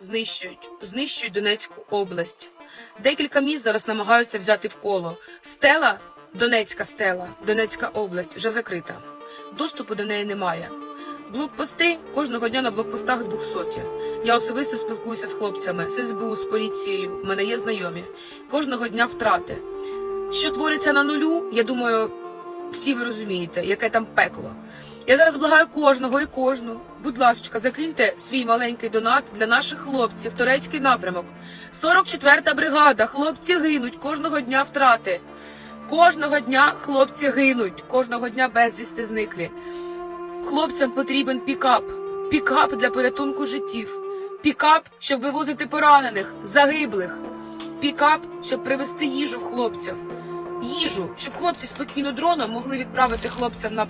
знищують, знищують Донецьку область. Декілька міст зараз намагаються взяти в коло. Стела, Донецька стела, Донецька область вже закрита. Доступу до неї немає. Блокпости кожного дня на блокпостах двохсоті. Я особисто спілкуюся з хлопцями, з СБУ, з поліцією. У мене є знайомі. Кожного дня втрати. Що твориться на нулю, я думаю, всі ви розумієте, яке там пекло. Я зараз благаю кожного і кожну. Будь ласка, закиньте свій маленький донат для наших хлопців, турецький напрямок. 44-та бригада. Хлопці гинуть, кожного дня втрати. Кожного дня хлопці гинуть, кожного дня безвісти зниклі. Хлопцям потрібен пікап. Пікап для порятунку життів. Пікап, щоб вивозити поранених, загиблих. Пікап, щоб привезти їжу в хлопців. Їжу, щоб хлопці спокійно дроном могли відправити хлопцям на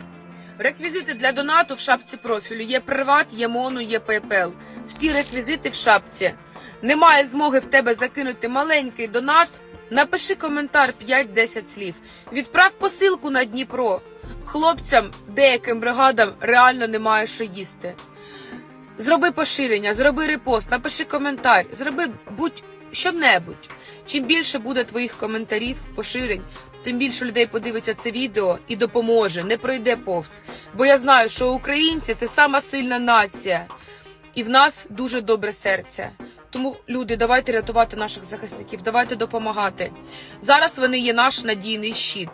реквізити для донату в шапці профілю. Є приват, є моно, є PayPal. Всі реквізити в шапці. Немає змоги в тебе закинути маленький донат. Напиши коментар 5-10 слів. Відправ посилку на Дніпро. Хлопцям, деяким бригадам реально немає що їсти. Зроби поширення, зроби репост, напиши коментар, зроби будь що-небудь. Чим більше буде твоїх коментарів, поширень, тим більше людей подивиться це відео і допоможе, не пройде повз. Бо я знаю, що українці це сама сильна нація, і в нас дуже добре серце. Тому, люди, давайте рятувати наших захисників, давайте допомагати. Зараз вони є наш надійний щит.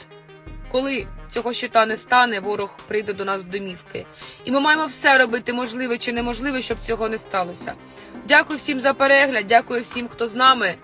Коли цього щита не стане, ворог прийде до нас в домівки. І ми маємо все робити можливе чи неможливе, щоб цього не сталося. Дякую всім за перегляд, дякую всім, хто з нами.